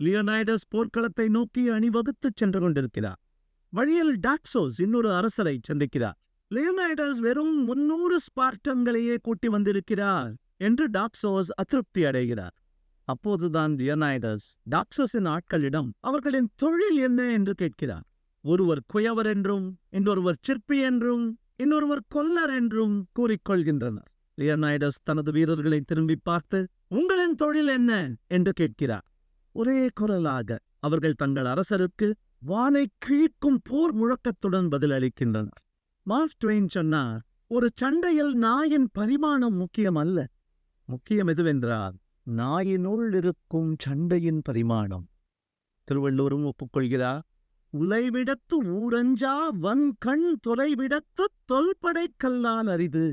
லியோனைடஸ் போர்க்களத்தை நோக்கி அணிவகுத்துச் சென்று கொண்டிருக்கிறார். வழியில் டாக்சோஸ் இன்னொரு அரசரை சந்திக்கிறார். லியோனைடஸ் வெறும் முன்னூறு ஸ்பார்டன்களையே கூட்டி வந்திருக்கிறார் என்று டாக்சோஸ் அதிருப்தி அடைகிறார். அப்போதுதான் லியோனைடஸ் டாக்ஸோஸின் ஆட்களிடம் அவர்களின் தொழில் என்ன? என்று கேட்கிறார். ஒருவர் குயவர் என்றும் இன்னொருவர் சிற்பி என்றும் இன்னொருவர் கொல்லர் என்றும் கூறிக்கொள்கின்றனர் லியோனைடஸ் தனது வீரர்களை திரும்பி பார்த்து உங்களின் தொழில் என்ன? என்று கேட்கிறார். ஒரே குரலாக அவர்கள் தங்கள் அரசருக்கு வானை கிழிக்கும் போர் முழக்கத்துடன் பதிலளிக்கின்றனர். மார்க் ட்வெயின் சொன்னார் ஒரு சண்டையில் நாயின் பரிமாணம் முக்கியம் அல்ல முக்கியம் எதுவென்றால் நாயினுள் இருக்கும் சண்டையின் பரிமாணம். திருவள்ளூரும் ஒப்புக்கொள்கிறார் உலைவிடத்து ஊரஞ்சா வன் கண் தொலைவிடத்து தொல்படை கல்லால் அரிது.